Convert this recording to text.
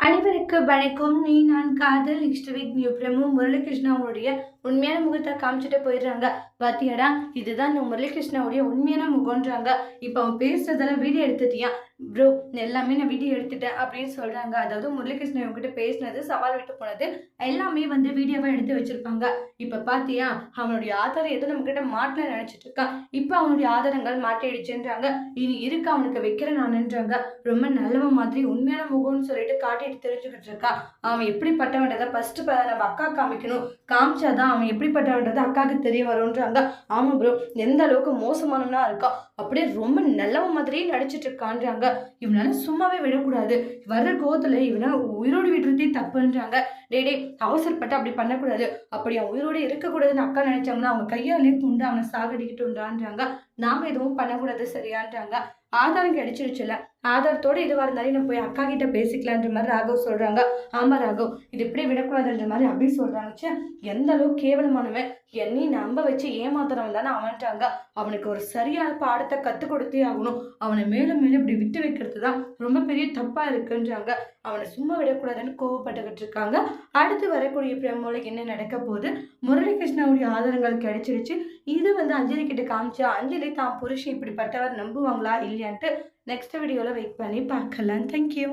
அனைவருக்கு வணக்கம். நீ நான் காதல் நெக்ஸ்ட் வீக் நியூ பிரமு முரளிகிருஷ்ணாவுடைய உண்மையான முகத்தை காமிச்சிட்டு போயிடுறாங்க. பாத்தியாடா இதுதான் இந்த முரளிகிருஷ்ணாவுடைய உண்மையான முகம்ன்றாங்க. இப்போ அவன் பேசுறதெல்லாம் வீடியோ எடுத்துட்டியா? ப்ரோ எல்லாமே நான் வீடியோ எடுத்துட்டேன் அப்படின்னு சொல்றாங்க. அதாவது முரளிகிருஷ்ணன் இவங்ககிட்ட பேசினது சவால் விட்டு போனது எல்லாமே வந்து வீடியோவாக எடுத்து வச்சிருப்பாங்க. இப்போ பாத்தியா அவனுடைய ஆதாரம் எதுவும் நம்ம கிட்ட மாட்டல நினைச்சிட்டு இருக்கான். இப்போ அவனுடைய ஆதாரங்கள் மாட்டிடுச்சுன்றாங்க. இனி இருக்கு அவனுக்கு வைக்கிற நானுன்றாங்க. ரொம்ப நல்லவன் மாதிரி உண்மையான முகம்னு சொல்லிட்டு காட்டிட்டு தெரிஞ்சுக்கிட்டு இருக்கான். அவன் எப்படிப்பட்டவன்றதை ஃபர்ஸ்ட் நம்ம அக்கா காமிக்கணும். காமிச்சாதான் அவன் எப்படிப்பட்டவன்றது அக்காவுக்கு தெரிய வரும்ன்றாங்க. ஆமா ப்ரோ எந்த அளவுக்கு மோசமானவனா இருக்கா? அப்படியே ரொம்ப நல்லவன் மாதிரியே நடிச்சிட்டு இருக்கான்றாங்க. இவனால சும்மாவே விடக்கூடாது. வர்ற கோவத்தில் இவனை உயிரோடு விடுறதே தப்புன்றாங்க. டேய் டேய் அவசரப்பட்டு அப்படி பண்ணக்கூடாது. அப்படி அவன் உயிரோடு இருக்கக்கூடாதுன்னு அக்கா நினைச்சாங்கன்னா அவங்க கையாலே துண்டு அவனை சாகடிக்கிட்டு உண்டான்றாங்க. நாம எதுவும் பண்ணக்கூடாது சரியான்றாங்க. ஆதாரம் கிடைச்சிருச்சுல ஆதாரத்தோட இதுவாக இருந்தாலும் நம்ம போய் அக்கா கிட்ட பேசிக்கலான்ற மாதிரி ராகவ் சொல்கிறாங்க ஆமாம் ராகவ் இது இப்படி விடக்கூடாதுன்ற மாதிரி அப்படி சொல்கிறாங்க சே எந்த அளவுக்கு கேவலமானவன். என்னையும் நம்ப வச்சு ஏமாத்துறவன் தானே அவன்ட்டாங்க. அவனுக்கு ஒரு சரியான பாடத்தை கற்றுக் கொடுத்தே ஆகணும். அவனை மேலும் மேலும் இப்படி விட்டு வைக்கிறது தான் ரொம்ப பெரிய தப்பாக இருக்குன்றாங்க. அவனை சும்மா விடக்கூடாதுன்னு கோவப்பட்டுக்கிட்டு இருக்காங்க. அடுத்து வரக்கூடிய பிரமோல என்ன நடக்க போகுது? முரளிகிருஷ்ணாவுடைய ஆதாரங்கள் கிடைச்சிருச்சு. இது வந்து அஞ்சலி கிட்ட காமிச்சா அஞ்சலி தான் புருஷன் இப்படிப்பட்டவர் நம்புவாங்களா இல்லையான்ட்டு நெக்ஸ்ட் வீடியோவில் வெயிட் பண்ணி பார்க்கலாம். தேங்க்யூ